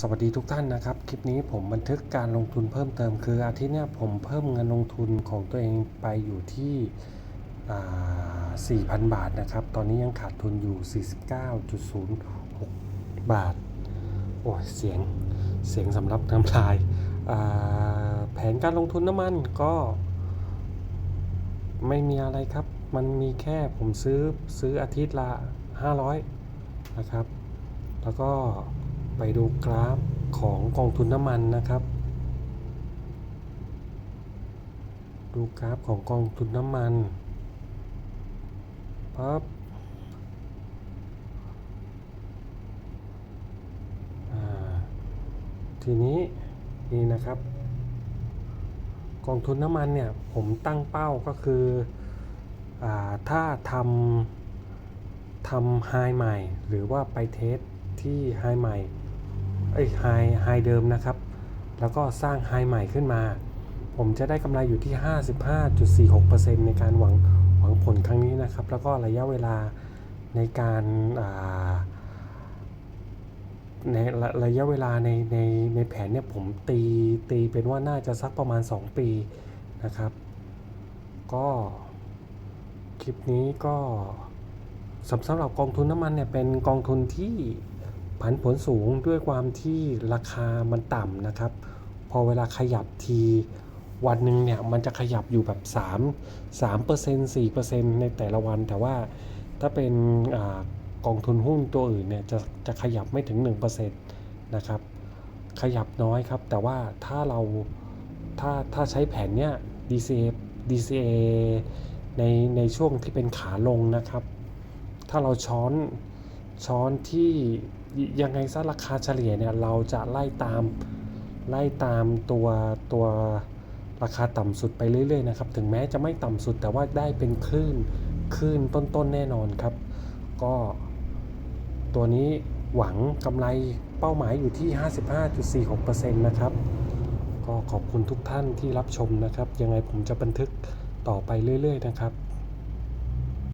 สวัสดีทุกท่านนะครับ คลิปนี้ผมบันทึกการลงทุนเพิ่มเติมคืออาทิตย์นี้ผมเพิ่มเงินลงทุนของตัวเองไปอยู่ที่อ่า4,000 บาทนะครับ ตอนนี้ยังขาดทุนอยู่ 49.06 บาท โอ้ยเสียงเสียงสำหรับน้ำลายาแผนการลงทุนน้ำมันก็ไม่มีอะไรครับ มันมีแค่ผมซื้อซื้ออาทิตย์ละ 500 นะครับ แล้วก็ ไปดูกราฟของกองทุนน้ำมันนะครับ ดูกราฟของกองทุนน้ำมันปั๊บทีนี้นี่นะครับ กองทุนน้ำมันเนี่ยผมตั้งเป้าก็คืออถ้าทำทำไฮใหม่ หรือว่าไปเทสที่ไฮใหม่ เอ้ยไฮไฮเดิมนะครับ แล้วก็สร้างไฮใหม่ขึ้นมา ผมจะได้กำไรอยู่ที่ 55.46%ในการหวังหวังผลครั้งนี้นะครับ แล้วก็ระยะเวลาในการาในระระยะเวลาในในในแผนเนี่ยผมตีตีเป็นว่าน่าจะสักประมาณ 2 ปีนะครับ ก็คลิปนี้ก็สำสำหรับกองทุนน้ำมันเนี่ยเป็นกองทุนที่ ผันผวนสูงด้วยความที่ราคามันต่ำนะครับ พอเวลาขยับทีวันหนึ่งเนี่ยมันจะขยับอยู่แบบ 3 3% 4%ในแต่ละวัน แต่ว่าถ้าเป็นอกองทุนหุ้นตัวอื่นเนี่ยจะจะขยับไม่ถึง 1%นะครับ ขยับน้อยครับ แต่ว่าถ้าเราถ้าถ้าใช้แผนเนี้ย DCA DCA ในในช่วงที่เป็นขาลงนะครับ ถ้าเราช้อน ช้อนที่ยังไงซะราคาเฉลี่ยเนี่ยเราจะไล่ตามไล่ตามตัวตัวราคาต่ำสุดไปเรื่อยๆนะครับถึงแม้จะไม่ต่ำสุดแต่ว่าได้เป็นคลื่นคลื่นต้นๆแน่นอนครับ ก็ตัวนี้หวังกำไรเป้าหมายอยู่ที่ 55.46%นะครับ ก็ขอบคุณทุกท่านที่รับชมนะครับ ยังไงผมจะบันทึกต่อไปเรื่อยๆนะครับ